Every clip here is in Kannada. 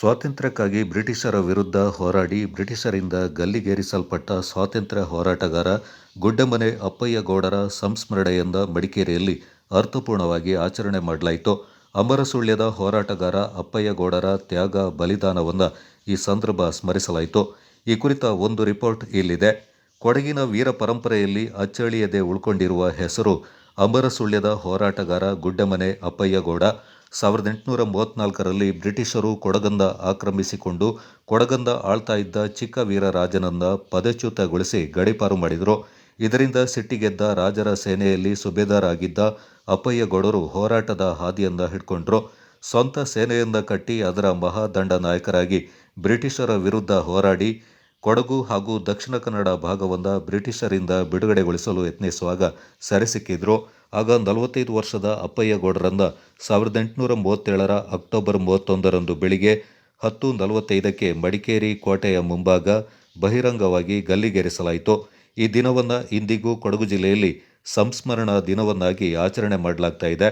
ಸ್ವಾತಂತ್ರ್ಯಕ್ಕಾಗಿ ಬ್ರಿಟಿಷರ ವಿರುದ್ಧ ಹೋರಾಡಿ ಬ್ರಿಟಿಷರಿಂದ ಗಲ್ಲಿಗೇರಿಸಲ್ಪಟ್ಟ ಸ್ವಾತಂತ್ರ್ಯ ಹೋರಾಟಗಾರ ಗುಡ್ಡಮನೆ ಅಪ್ಪಯ್ಯಗೌಡರ ಸಂಸ್ಮರಣೆಯಿಂದ ಮಡಿಕೇರಿಯಲ್ಲಿ ಅರ್ಥಪೂರ್ಣವಾಗಿ ಆಚರಣೆ ಮಾಡಲಾಯಿತು. ಅಮರಸುಳ್ಯದ ಹೋರಾಟಗಾರ ಅಪ್ಪಯ್ಯಗೌಡರ ತ್ಯಾಗ ಬಲಿದಾನವನ್ನು ಈ ಸಂದರ್ಭ ಸ್ಮರಿಸಲಾಯಿತು. ಈ ಕುರಿತ ಒಂದು ರಿಪೋರ್ಟ್ ಇಲ್ಲಿದೆ. ಕೊಡಗಿನ ವೀರ ಪರಂಪರೆಯಲ್ಲಿ ಅಚ್ಚಳಿಯದೆ ಉಳ್ಕೊಂಡಿರುವ ಹೆಸರು ಅಮರಸುಳ್ಯದ ಹೋರಾಟಗಾರ ಗುಡ್ಡಮನೆ ಅಪ್ಪಯ್ಯಗೌಡ. ಸಾವಿರದ ಎಂಟುನೂರ ಮೂವತ್ತ್ನಾಲ್ಕರಲ್ಲಿ ಬ್ರಿಟಿಷರು ಕೊಡಗಂದ ಆಕ್ರಮಿಸಿಕೊಂಡು ಕೊಡಗಂದ ಆಳ್ತಾ ಇದ್ದ ಚಿಕ್ಕ ವೀರರಾಜನನ್ನ ಪದಚ್ಯುತಗೊಳಿಸಿ ಗಡೀಪಾರು ಮಾಡಿದರು. ಇದರಿಂದ ಸಿಟ್ಟಿಗೆದ್ದ ರಾಜರ ಸೇನೆಯಲ್ಲಿ ಸುಬೇದಾರಾಗಿದ್ದ ಅಪ್ಪಯ್ಯಗೌಡರು ಹೋರಾಟದ ಹಾದಿಯನ್ನ ಹಿಡ್ಕೊಂಡ್ರು. ಸ್ವಂತ ಸೇನೆಯಿಂದ ಕಟ್ಟಿ ಅದರ ಮಹಾದಂಡ ನಾಯಕರಾಗಿ ಬ್ರಿಟಿಷರ ವಿರುದ್ಧ ಹೋರಾಡಿ ಕೊಡಗು ಹಾಗೂ ದಕ್ಷಿಣ ಕನ್ನಡ ಭಾಗವನ್ನು ಬ್ರಿಟಿಷರಿಂದ ಬಿಡುಗಡೆಗೊಳಿಸಲು ಯತ್ನಿಸುವಾಗ ಸೆರೆಸಿಕ್ಕಿದ್ರು. ಆಗ ನಲವತ್ತೈದು ವರ್ಷದ ಅಪ್ಪಯ್ಯಗೌಡರನ್ನ ಸಾವಿರದ ಎಂಟುನೂರ ಮೂವತ್ತೇಳರ ಅಕ್ಟೋಬರ್ ಮೂವತ್ತೊಂದರಂದು ಬೆಳಿಗ್ಗೆ ಹತ್ತು ನಲವತ್ತೈದಕ್ಕೆ ಮಡಿಕೇರಿ ಕೋಟೆಯ ಮುಂಭಾಗ ಬಹಿರಂಗವಾಗಿ ಗಲ್ಲಿಗೇರಿಸಲಾಯಿತು. ಈ ದಿನವನ್ನು ಇಂದಿಗೂ ಕೊಡಗು ಜಿಲ್ಲೆಯಲ್ಲಿ ಸಂಸ್ಮರಣಾ ದಿನವನ್ನಾಗಿ ಆಚರಣೆ ಮಾಡಲಾಗ್ತಾ ಇದೆ.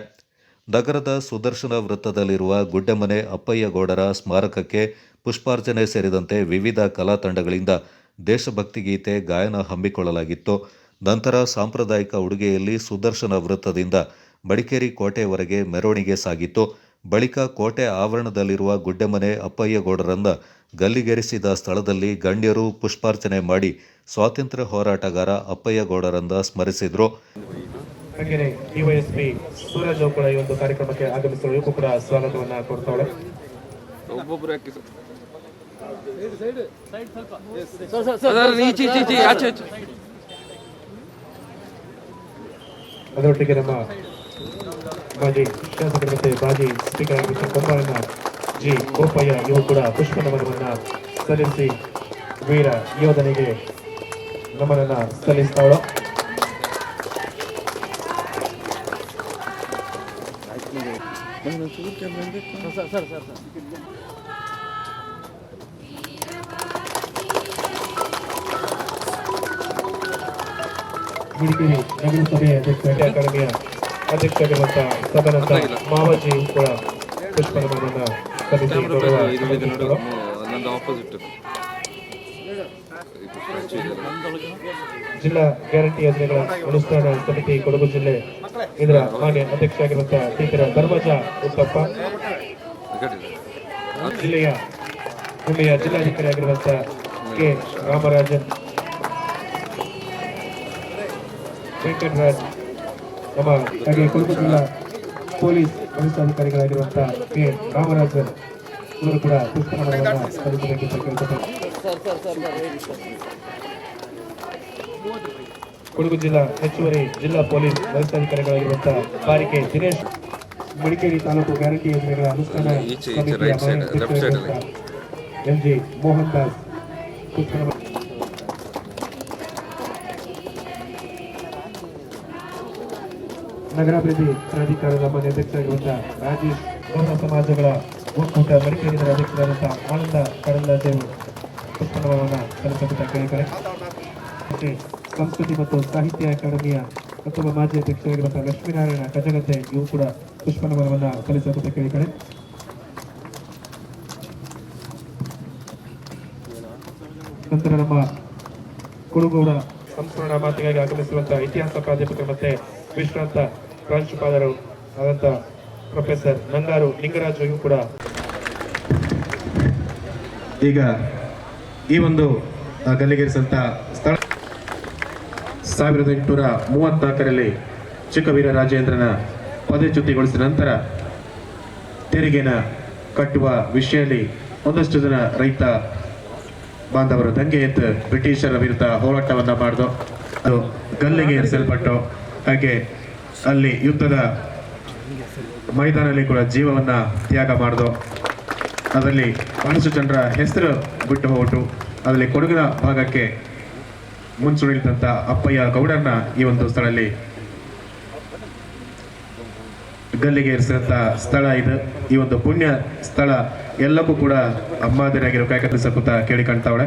ನಗರದ ಸುದರ್ಶನ ವೃತ್ತದಲ್ಲಿರುವ ಗುಡ್ಡೆಮನೆ ಅಪ್ಪಯ್ಯಗೌಡರ ಸ್ಮಾರಕಕ್ಕೆ ಪುಷ್ಪಾರ್ಚನೆ ಸೇರಿದಂತೆ ವಿವಿಧ ಕಲಾ ತಂಡಗಳಿಂದ ದೇಶಭಕ್ತಿ ಗೀತೆ ಗಾಯನ ಹಮ್ಮಿಕೊಳ್ಳಲಾಗಿತ್ತು. ನಂತರ ಸಾಂಪ್ರದಾಯಿಕ ಉಡುಗೆಯಲ್ಲಿ ಸುದರ್ಶನ ವೃತ್ತದಿಂದ ಮಡಿಕೇರಿ ಕೋಟೆವರೆಗೆ ಮೆರವಣಿಗೆ ಸಾಗಿತ್ತು ಬಳಿಕ ಕೋಟೆ ಆವರಣದಲ್ಲಿರುವ ಗುಡ್ಡೆಮನೆ ಅಪ್ಪಯ್ಯಗೌಡರನ್ನ ಗಲ್ಲಿಗೇರಿಸಿದ ಸ್ಥಳದಲ್ಲಿ ಗಣ್ಯರು ಪುಷ್ಪಾರ್ಚನೆ ಮಾಡಿ ಸ್ವಾತಂತ್ರ್ಯ ಹೋರಾಟಗಾರ ಅಪ್ಪಯ್ಯಗೌಡರನ್ನ ಸ್ಮರಿಸಿದರು ಹಾಗೆಯೇ ಡಿವೈಎಸ್ಪಿ ಸೂರಜ್ ಕೂಡ ಈ ಒಂದು ಕಾರ್ಯಕ್ರಮಕ್ಕೆ ಕೂಡ ಸ್ವಾಗತವನ್ನ ಕೊಡ್ತಾಳೆ ಒಬ್ಬೊಬ್ರು ಅದರೊಟ್ಟಿಗೆ ನಮ್ಮ ಮಾಜಿ ಶಾಸಕರ ಮತ್ತೆ ಮಾಜಿ ಸ್ಪೀಕರ್ ಆಗಿದ್ದ ಕೊಂಬಾರನ ಜಿ ಗೋಪಯ್ಯ, ಇವರು ಕೂಡ ಪುಷ್ಪ ನಮನವನ್ನ ಸಲ್ಲಿಸಿ ವೀರ ಯೋಧನಿಗೆ ನಮನನ್ನ ಸಲ್ಲಿಸ್ತಾಳು ಮಡಿಕೇರಿ ನಗರಸಭೆ ಅಧ್ಯಕ್ಷ ಅಕಾಡೆಮಿಯ ಅಧ್ಯಕ್ಷರಾಗಿರುವಂತಹ ಸದಾನಂದ ಮಾವಾಜಿ ಕೂಡ ಪುಷ್ಪ ನಮನನ್ನ ಸಲ್ಲಿಸಿ ಜಿಲ್ಲಾ ಗ್ಯಾರಂಟಿ ಯೋಜನೆಗಳ ಅನುಷ್ಠಾನ ಸಮಿತಿ ಕೊಡಗು ಜಿಲ್ಲೆ ಇದರ ಮಾನ್ಯ ಅಧ್ಯಕ್ಷರಾಗಿರುವಂತಹ ಟೀಚರ್ ಧರ್ಮಜ ಉತ್ತಪ್ಪ ಜಿಲ್ಲೆಯ ಹೆಮ್ಮೆಯ ಜಿಲ್ಲಾಧಿಕಾರಿ ಆಗಿರುವಂತಹ ಕೆ. ರಾಮರಾಜನ್ ವೆಂಕಟರಾಜ್ ನಮ್ಮ ಹಾಗೆ ಕೊಡಗು ಜಿಲ್ಲಾ ಪೊಲೀಸ್ ವರಿಷ್ಠಾಧಿಕಾರಿಗಳಾಗಿರುವಂತಹ ಕೆ. ರಾಮರಾಜ್ ಇವರು ಕೂಡ ಪುಷ್ಪನಮನವನ್ನು ಸಲ್ಲಿಸಬೇಕೆಂದು ಕೇಳ್ಕೊತಾರೆ ಕೊಡಗು ಜಿಲ್ಲಾ ಹೆಚ್ಚುವರಿ ಜಿಲ್ಲಾ ಪೊಲೀಸ್ ವರಿಷ್ಠಾಧಿಕಾರಿಗಳಾಗಿರುವಂತಹ ಪಾಲಿಕೆ ದಿನೇಶ್ ಮಡಿಕೇರಿ ತಾಲೂಕು ಗ್ಯಾರಂಟಿ ಯೋಜನೆಗಳ ಅನುಷ್ಠಾನ ಸಮಿತಿಯ ಎಂ ಜಿ ಮೋಹನ್ ದಾಸ್ ಪುಷ್ಪನಮ ನಗರಾಭಿವೃದ್ಧಿ ಪ್ರಾಧಿಕಾರದ ಮಾನ್ಯ ಅಧ್ಯಕ್ಷರಾಗಿರುವಂತಹ ರಾಜೇಶ್ ಗೌಡ ಸಮಾಜಗಳ ಒಕ್ಕೂಟ ಮಡಿಕೇರಿಯ ಅಧ್ಯಕ್ಷರಾದಂತಹ ಆನಂದ ಕರಂದಾಜೇವು ಪುಷ್ಪನಮನವನ್ನು ಸಲ್ಲಿಸಬೇಕ ಕೇಳಿದ್ದಾರೆ. ಸಂಸ್ಕೃತಿ ಮತ್ತು ಸಾಹಿತ್ಯ ಅಕಾಡೆಮಿಯ ಪ್ರಥಮ ಮಾಜಿ ಅಧ್ಯಕ್ಷರಾಗಿರುವಂತಹ ಲಕ್ಷ್ಮೀನಾರಾಯಣ ಕಜಗತೆ ಇವು ಕೂಡ ಪುಷ್ಪನಮನವನ್ನು ಸಲ್ಲಿಸಬೇಕ ಕೇಳಿದ್ದಾರೆ. ನಂತರ ನಮ್ಮ ಕುಡುಗೋಡ ಸಂಪೂರ್ಣ ಮಾತಿಗಾಗಿ ಆಗಮಿಸಿರುವಂತಹ ಇತಿಹಾಸ ಪ್ರಾಧ್ಯಾಪಕ ಮತ್ತೆ ವಿಶ್ರಾಂತ ಪ್ರಾಂಶುಪಾಲರು ಆದಂತ ಪ್ರೊಫೆಸರ್ ನಂದಾರು ಲಿಂಗರಾಜು ಕೂಡ. ಈಗ ಈ ಒಂದು ಗಲ್ಲಿಗೇರಿಸಂತ ಸ್ಥಳ ಸಾವಿರದ ಎಂಟುನೂರ ಮೂವತ್ನಾಲ್ಕರಲ್ಲಿ ಚಿಕ್ಕವೀರ ರಾಜೇಂದ್ರನ ಪದಚ್ಯುತಿಗೊಳಿಸಿದ ನಂತರ ತೆರಿಗೆನ ಕಟ್ಟುವ ವಿಷಯದಲ್ಲಿ ಒಂದಷ್ಟು ಜನ ರೈತ ಬಾಂಧವರು ದಂಗೆ ಎದ್ದು ಬ್ರಿಟಿಷರ ವಿರುದ್ಧ ಹೋರಾಟವನ್ನು ಮಾಡಿದು ಅದು ಗಲ್ಲಿಗೆ ಎರಿಸಲ್ಪಟ್ಟು ಹಾಗೆ ಅಲ್ಲಿ ಯುದ್ಧದ ಮೈದಾನದಲ್ಲಿ ಕೂಡ ಜೀವವನ್ನು ತ್ಯಾಗ ಮಾಡಿದು, ಅದರಲ್ಲಿ ಬಹಳಷ್ಟು ಜನರ ಹೆಸರು ಬಿಟ್ಟು ಹೋಗ್ಬಿಟ್ಟು ಅದರಲ್ಲಿ ಕೊಡಗಿನ ಭಾಗಕ್ಕೆ ಮುಂಚೂಣಿದಂಥ ಅಪ್ಪಯ್ಯ ಗೌಡರನ್ನ ಈ ಒಂದು ಸ್ಥಳದಲ್ಲಿ ಗಲ್ಲಿಗೆ ಇರಿಸಿದಂಥ ಸ್ಥಳ ಇದು. ಈ ಒಂದು ಪುಣ್ಯ ಸ್ಥಳ ಎಲ್ಲಕ್ಕೂ ಕೂಡ ಅಮ್ಮಾದಿರಾಗಿರೋ ಕಾಯಕತ್ನ ಸಕುತ ಕೇಳಿ ಕಾಣ್ತಾವಳೆ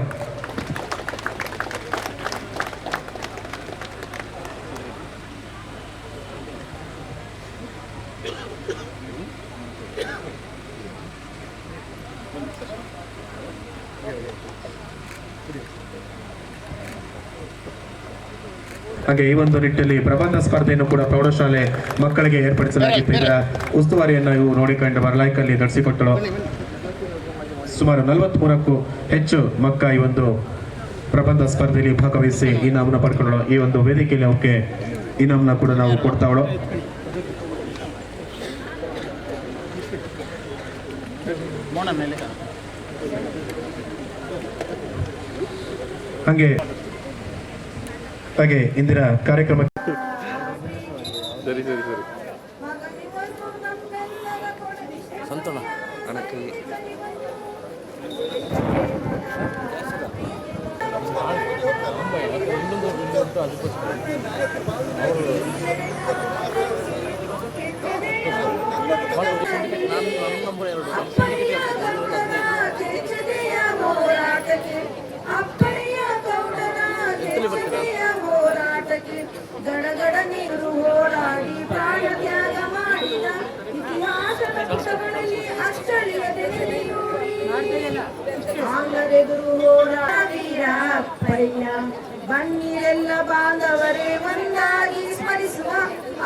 ಹಾಗೆ ಈ ಒಂದು ನಿಟ್ಟಿನಲ್ಲಿ ಪ್ರಬಂಧ ಸ್ಪರ್ಧೆಯನ್ನು ಕೂಡ ಪ್ರೌಢಶಾಲೆ ಮಕ್ಕಳಿಗೆ ಏರ್ಪಡಿಸಲಾಗಿತ್ತು. ಇದರ ಉಸ್ತುವಾರಿಯನ್ನು ಇವು ನೋಡಿಕೊಂಡು ಬರಲಾಯ್ಕಲ್ಲಿ ನಡೆಸಿಕೊಟ್ಟಳು ಸುಮಾರು ನಲವತ್ಮೂರಕ್ಕೂ ಹೆಚ್ಚು ಮಕ್ಕ ಈ ಒಂದು ಪ್ರಬಂಧ ಸ್ಪರ್ಧೆಯಲ್ಲಿ ಭಾಗವಹಿಸಿ ಇನಾಮನ ಪಡ್ಕೊಂಡಳು ಈ ಒಂದು ವೇದಿಕೆಯಲ್ಲಿ ಅವಕ್ಕೆ ಇನಾಮನ ಕೂಡ ನಾವು ಕೊಡ್ತಾವಳು. ಹಾಗೆ ಹಾಗೆ ಇಂದಿನ ಕಾರ್ಯಕ್ರಮ ಸರಿ ಸರಿ ಸರಿ. ಸಂತೋಣ. ಅಣಕ್ಕೆ ಕೆಚ್ಚದೆಯ ಗಡಗಡ ನೀರು ಹೋರಾಡಿ ಪ್ರಾಣ ತ್ಯಾಗ ಮಾಡಿದ ಇತಿಹಾಸದ ಪುಟಗಳಲ್ಲಿ ನೆಲೆಯೂರಿ ಆಂಗರೆದುರು ಹೋರಾಟ ವೀರ ಅಪ್ಪಯ್ಯ, ಬನ್ನಿರೆಲ್ಲ ಬಾಂಧವರೇ ಒಂದಾಗಿ ಸ್ಮರಿಸುವ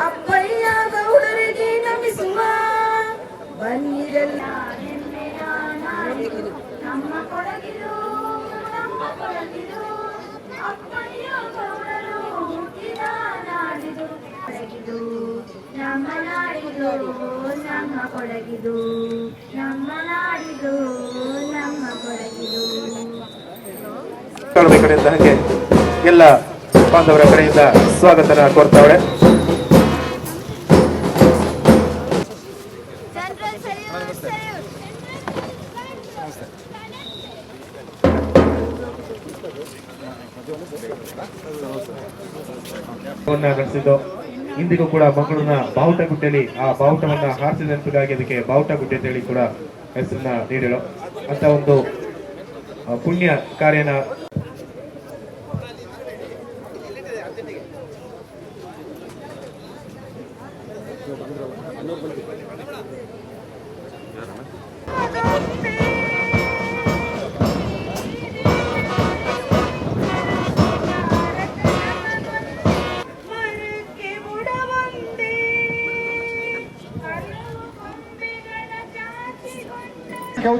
ಅಪ್ಪಯ್ಯ, ಗೌಡರಿಗೆ ನಮಿಸುವ ಬನ್ನಿರೆಲ್ಲ. ನಮ್ಮ ಕೊಡಗಿದು ನಮ್ಮ ಕೊಡಗಿದು ನಮ್ಮ ನಾಡಿದು ನಮ್ಮ ಕೊಡಗಿದು. ತಾಳ್ಮೆ ಕಡೆಯಿಂದ ಹಾಗೆ ಎಲ್ಲ ಬಾಂಧವರ ಕಡೆಯಿಂದ ಸ್ವಾಗತನ ಕೋರ್ತಾವಳೆ. ನಡೆಸಿದ್ದು ಇಂದಿಗೂ ಕೂಡ ಮಂಗಳೂರಿನ ಬಾವುಟಗುಡ್ಡೆಯಲ್ಲಿ ಆ ಬಾವುಟವನ್ನು ಹಾರಿಸಿದ ನೆನಪಿಗಾಗಿ ಅದಕ್ಕೆ ಬಾವುಟಗುಡ್ಡೆ ಅಂತೇಳಿ ಕೂಡ ಹೆಸರನ್ನ ನೀಡಿರು ಅಂತ ಒಂದು ಪುಣ್ಯ ಕಾರ್ಯನ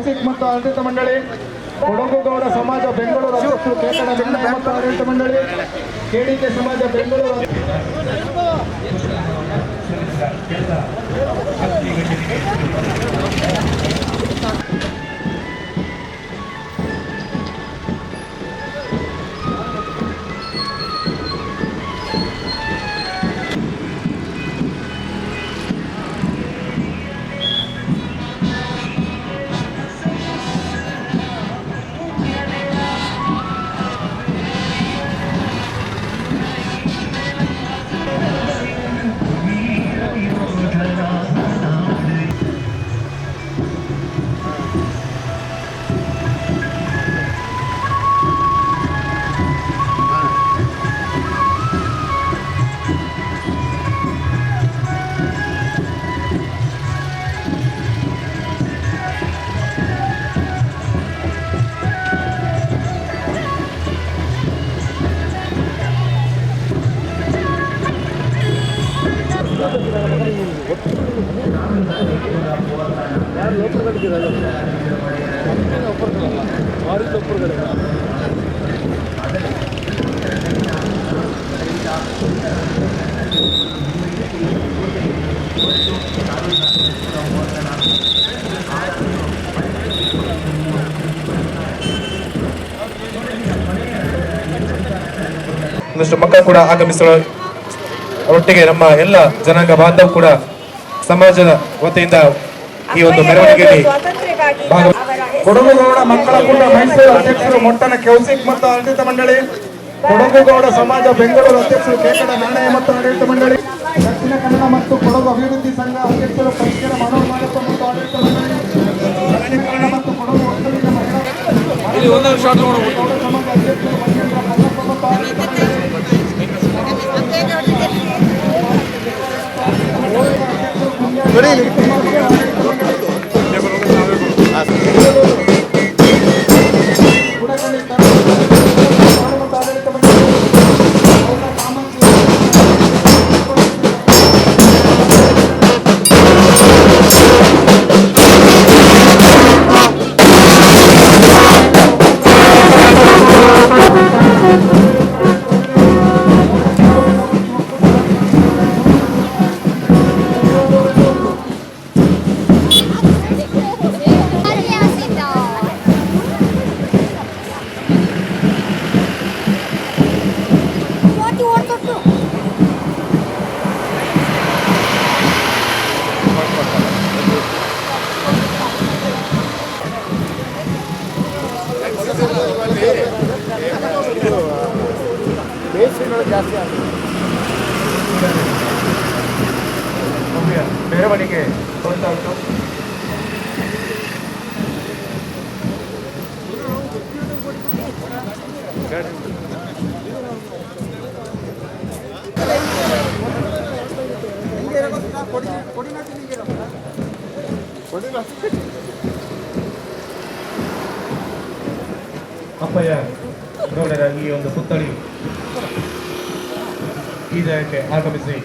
ಕೌಶಿಕ್ ಮತ್ತು ಆಡಳಿತ ಮಂಡಳಿ ಕೊಡಗುಗೌಡ ಸಮಾಜ ಬೆಂಗಳೂರು ಮತ್ತು ಆಡಳಿತ ಮಂಡಳಿ ಕೆಡಿಕೆ ಸಮಾಜ ಬೆಂಗಳೂರು ಒಂದಷ್ಟು ಮಕ್ಕಳು ಕೂಡ ಆಗಮಿಸಲು ಒಟ್ಟಿಗೆ ನಮ್ಮ ಎಲ್ಲ ಜನಾಂಗ ಬಾಂಧವ್ ಕೂಡ ಸಮಾಜದ ವತಿಯಿಂದ ಈ ಒಂದು ಮೆರವಣಿಗೆಯಲ್ಲಿ ಕೊಡಗುಗೌಡ ಮಕ್ಕಳ ಕೂಟ ಮೈಸೂರು ಅಧ್ಯಕ್ಷರು ಮೊಟ್ಟನ ಕೌಶಿಕ್ ಮತ್ತು ಆಡಳಿತ ಮಂಡಳಿ. ಕೊಡಗುಗೌಡ ಸಮಾಜ ಬೆಂಗಳೂರು ಅಧ್ಯಕ್ಷರು ಕೇಕಡ ನಾಣಯ ಮತ್ತು ಆಡಳಿತ ಮಂಡಳಿ. ದಕ್ಷಿಣ ಕನ್ನಡ ಮತ್ತು ಕೊಡಗು ಅಭಿವೃದ್ಧಿ ಸಂಘ ಅಧ್ಯಕ್ಷರು ಪರಿಷ್ಕರ ಮನೋಹರ್ ಮಾದಪ್ಪ ಮತ್ತು ಆಡಳಿತ ಮಂಡಳಿ. ದಕ್ಷಿಣ ಕನ್ನಡ ಮತ್ತು ಕೊಡಗು ಒಕ್ಕಲಿಗ ಮಹಿಳಾ ಇಲ್ಲಿ ಒಂದೊಂದು ಶಾಟ್ ನೋಡಬಹುದು ಸಮಾಜ ಅಧ್ಯಕ್ಷರು ಮಹೇಂದ್ರ ಪಲ್ಲಪ್ಪ ಮತ್ತು ಆಡಳಿತ ಮಂಡಳಿ. ಮೆರವಣಿಗೆ ಹೊರಡ್ತಾ ಉಂಟು. ಅಪ್ಪಯ್ಯ ಈ ಒಂದು ಪುತ್ಥಳಿ ಜಾಗಕ್ಕೆ ಆಗಮಿಸಿ.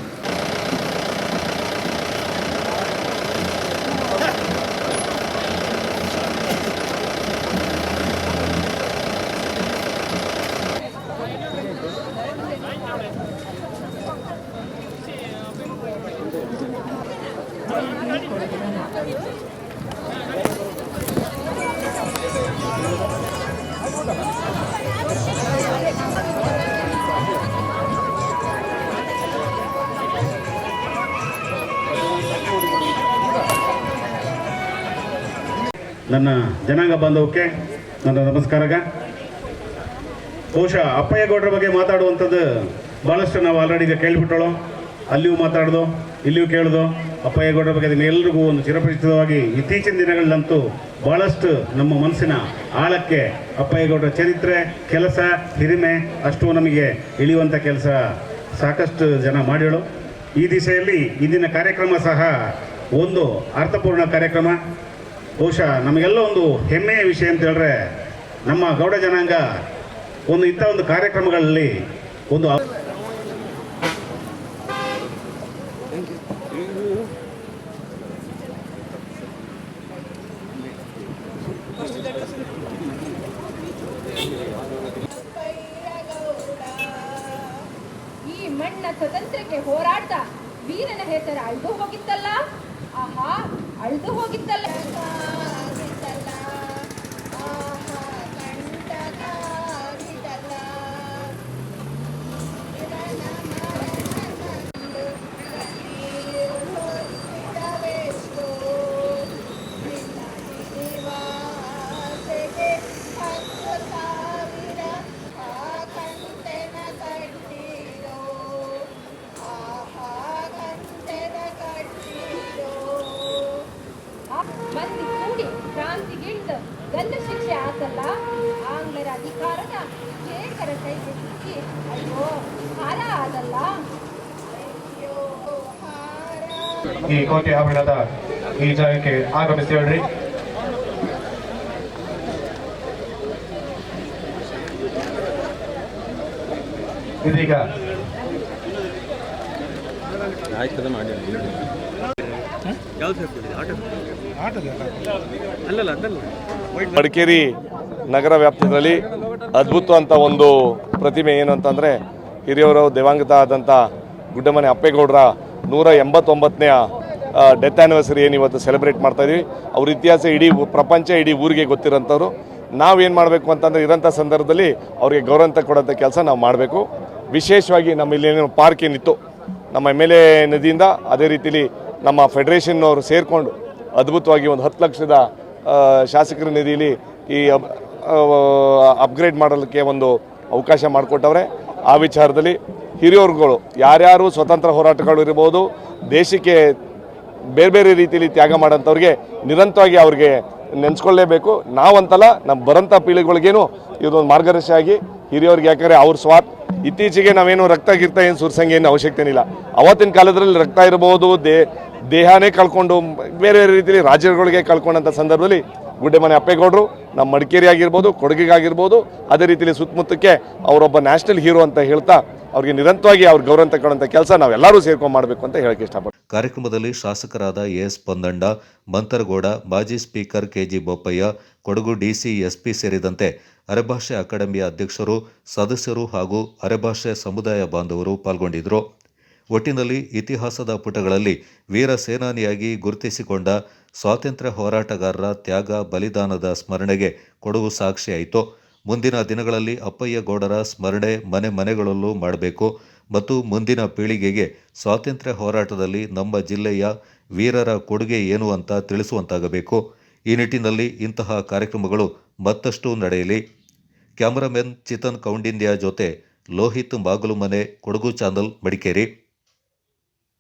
ನನ್ನ ಜನಾಂಗ ಬಾಂಧವಕ್ಕೆ ನನ್ನ ನಮಸ್ಕಾರಗ. ಬಹುಶಃ ಅಪ್ಪಯ್ಯಗೌಡರ ಬಗ್ಗೆ ಮಾತಾಡುವಂಥದ್ದು ಭಾಳಷ್ಟು ನಾವು ಆಲ್ರೆಡಿ ಈಗ ಕೇಳಿಬಿಟ್ಟಳು. ಅಲ್ಲಿಯೂ ಮಾತಾಡ್ದು, ಇಲ್ಲಿಯೂ ಕೇಳ್ದು. ಅಪ್ಪಯ್ಯಗೌಡರ ಬಗ್ಗೆ ಎಲ್ರಿಗೂ ಒಂದು ಚಿರಪರಿಚಿತವಾಗಿ ಇತ್ತೀಚಿನ ದಿನಗಳಲ್ಲಂತೂ ಭಾಳಷ್ಟು ನಮ್ಮ ಮನಸ್ಸಿನ ಆಳಕ್ಕೆ ಅಪ್ಪಯ್ಯಗೌಡರ ಚರಿತ್ರೆ, ಕೆಲಸ, ಹಿರಿಮೆ ಅಷ್ಟು ನಮಗೆ ಇಳಿಯುವಂಥ ಕೆಲಸ ಸಾಕಷ್ಟು ಜನ ಮಾಡಿಳು ಈ ದಿಸೆಯಲ್ಲಿ ಇಂದಿನ ಕಾರ್ಯಕ್ರಮ ಸಹ ಒಂದು ಅರ್ಥಪೂರ್ಣ ಕಾರ್ಯಕ್ರಮ. ಬಹುಶಃ ನಮಗೆಲ್ಲ ಒಂದು ಹೆಮ್ಮೆಯ ವಿಷಯ ಅಂತ ಹೇಳಿದ್ರೆ ನಮ್ಮ ಗೌಡ ಜನಾಂಗ ಒಂದು ಇಂಥ ಒಂದು ಕಾರ್ಯಕ್ರಮಗಳಲ್ಲಿ ಒಂದು ಈ ಮಣ್ಣ ಸ್ವತಂತ್ರಕ್ಕೆ ಹೋರಾಡ್ತಾ ವೀರನ ಹೆಸರ ಅಳ್ದು ಹೋಗಿತ್ತಲ್ಲ? ಆಹಾ ಅಳ್ದು ಹೋಗಿತ್ತಲ್ಲ. ಕೈಗೆ ಸಿಕ್ಕಿ ಅಯ್ಯೋ ಹಾರ ಆದಲ್ಲ ಅಯ್ಯೋ ಹಾರ ಈ ಕೋಟೆ ಆಭರಣದ ಈ ಜಾಗಕ್ಕೆ ಆಗಮಿಸಿ ಹೇಳ್ರಿ ಇದೀಗ ಆಯ್ತದ ಮಾಡಿ ಮಡಿಕೇರಿ ನಗರ ವ್ಯಾಪ್ತಿಯಲ್ಲಿ ಅದ್ಭುತ ಅಂತ ಒಂದು ಪ್ರತಿಮೆ ಏನು ಅಂತಂದರೆ ಹಿರಿಯವರು ದಿವಂಗತ ಆದಂಥ ಗುಡ್ಡಮನೆ ಅಪ್ಪೇಗೌಡರ ನೂರ ಎಂಬತ್ತೊಂಬತ್ತನೇ ಡೆತ್ ಆ್ಯನಿವರ್ಸರಿ ಏನು ಇವತ್ತು ಸೆಲೆಬ್ರೇಟ್ ಮಾಡ್ತಾ ಇದೀವಿ. ಅವ್ರ ಇತಿಹಾಸ ಇಡೀ ಪ್ರಪಂಚ ಇಡೀ ಊರಿಗೆ ಗೊತ್ತಿರೋಂಥವ್ರು. ನಾವೇನು ಮಾಡಬೇಕು ಅಂತಂದರೆ ಇರೋಂಥ ಸಂದರ್ಭದಲ್ಲಿ ಅವ್ರಿಗೆ ಗೌರವ ಕೊಡೋಂಥ ಕೆಲಸ ನಾವು ಮಾಡಬೇಕು. ವಿಶೇಷವಾಗಿ ನಮ್ಮ ಇಲ್ಲಿ ಪಾರ್ಕ್ ಏನಿತ್ತು, ನಮ್ಮ ಎಂ ಎಲ್ ಎ ನದಿಯಿಂದ ಅದೇ ರೀತಿಲಿ ನಮ್ಮ ಫೆಡರೇಷನ್ನವರು ಸೇರಿಕೊಂಡು ಅದ್ಭುತವಾಗಿ ಒಂದು ಹತ್ತು ಲಕ್ಷದ ಶಾಸಕರ ನಿಧಿಯಲ್ಲಿ ಈ ಅಪ್ಗ್ರೇಡ್ ಮಾಡಲಿಕ್ಕೆ ಒಂದು ಅವಕಾಶ ಮಾಡಿಕೊಟ್ಟವ್ರೆ. ಆ ವಿಚಾರದಲ್ಲಿ ಹಿರಿಯೋರುಗಳು, ಯಾರ್ಯಾರು ಸ್ವತಂತ್ರ ಹೋರಾಟಗಳು ಇರ್ಬೋದು, ದೇಶಕ್ಕೆ ಬೇರೆ ಬೇರೆ ರೀತಿಯಲ್ಲಿ ತ್ಯಾಗ ಮಾಡೋಂಥವ್ರಿಗೆ ನಿರಂತರವಾಗಿ ಅವ್ರಿಗೆ ನೆನೆಸ್ಕೊಳ್ಳೇಬೇಕು. ನಾವಂತಲ್ಲ ನಮ್ಮ ಬರೋಂಥ ಪೀಳಿಗೆಗಳಿಗೇನು ಇದೊಂದು ಮಾರ್ಗದರ್ಶಿ ಆಗಿ ಹಿರಿಯವ್ರಿಗೆ ಯಾಕಂದರೆ ಅವ್ರ ಸ್ವಾತ್ ಇತ್ತೀಚೆಗೆ ನಾವೇನು ರಕ್ತ, ಗಿರ್ತ ಏನು ಸುರ್ಸಂಗೆ ಏನು ಅವಶ್ಯಕತೆ ಇಲ್ಲ ಅವತ್ತಿನ ಕಾಲದಲ್ಲಿ ರಕ್ತ ಇರ್ಬೋದು, ದೇ, ದೇಹನೇ ಕಳ್ಕೊಂಡು, ಬೇರೆ ಬೇರೆ ರೀತಿಯಲ್ಲಿ ರಾಜ್ಯಗಳಿಗೆ ಕಳ್ಕೊಂಡಂಥ ಸಂದರ್ಭದಲ್ಲಿ ಗುಡ್ಡೆಮನೆ ಅಪ್ಪೇಗೌಡರು, ನಮ್ಮ ಮಡಿಕೇರಿ ಆಗಿರ್ಬೋದು, ಕೊಡಗಿಗಾಗಿರ್ಬೋದು, ಅದೇ ರೀತಿಯಲ್ಲಿ ಸುತ್ತಮುತ್ತಕ್ಕೆ ಅವರೊಬ್ಬ ನ್ಯಾಷನಲ್ ಹೀರೋ ಅಂತ ಹೇಳ್ತಾ ಅವರಿಗೆ ನಿರಂತರವಾಗಿ ಅವ್ರ ಗೌರವ ತಗೊಳ್ಳೋಂಥ ಕೆಲಸ ನಾವೆಲ್ಲರೂ ಸೇರ್ಕೊಂಡು ಮಾಡಬೇಕು ಅಂತ ಹೇಳಕ್ಕೆ ಇಷ್ಟಪಡ್ತೀನಿ. ಕಾರ್ಯಕ್ರಮದಲ್ಲಿ ಶಾಸಕರಾದ ಎಸ್ ಪೊಂದಂಡ ಮಂತರಗೌಡ, ಮಾಜಿ speaker KG Bopaiah, Kodagu DC SP ಸೇರಿದಂತೆ ಅರೆಭಾಷೆ ಅಕಾಡೆಮಿಯ ಅಧ್ಯಕ್ಷರು, ಸದಸ್ಯರು ಹಾಗೂ ಅರೆಭಾಷೆ ಸಮುದಾಯ ಬಾಂಧವರು ಪಾಲ್ಗೊಂಡಿದ್ದರು ಒಟ್ಟಿನಲ್ಲಿ ಇತಿಹಾಸದ ಪುಟಗಳಲ್ಲಿ ವೀರ ಸೇನಾನಿಯಾಗಿ ಗುರುತಿಸಿಕೊಂಡ ಸ್ವಾತಂತ್ರ್ಯ ಹೋರಾಟಗಾರರ ತ್ಯಾಗ ಬಲಿದಾನದ ಸ್ಮರಣೆಗೆ ಕೊಡಗು ಸಾಕ್ಷಿಯಾಯಿತು. ಮುಂದಿನ ದಿನಗಳಲ್ಲಿ ಅಪ್ಪಯ್ಯ ಗೌಡರ ಸ್ಮರಣೆ ಮನೆ ಮನೆಗಳಲ್ಲೂ ಮಾಡಬೇಕು ಮತ್ತು ಮುಂದಿನ ಪೀಳಿಗೆಗೆ ಸ್ವಾತಂತ್ರ್ಯ ಹೋರಾಟದಲ್ಲಿ ನಮ್ಮ ಜಿಲ್ಲೆಯ ವೀರರ ಕೊಡುಗೆ ಏನು ಅಂತ ತಿಳಿಸುವಂತಾಗಬೇಕು. ಈ ನಿಟ್ಟಿನಲ್ಲಿ ಇಂತಹ ಕಾರ್ಯಕ್ರಮಗಳು ಮತ್ತಷ್ಟು ನಡೆಯಲಿ. ಕ್ಯಾಮರಾಮನ್ ಚಿತನ್ ಕೌಂಡಿನ್ಯ ಜೊತೆ ಲೋಹಿತ್ ಬಾಗಲುಮನೆ ಕೊಡಗು ಚಾನಲ್ ಮಡಿಕೇರಿ.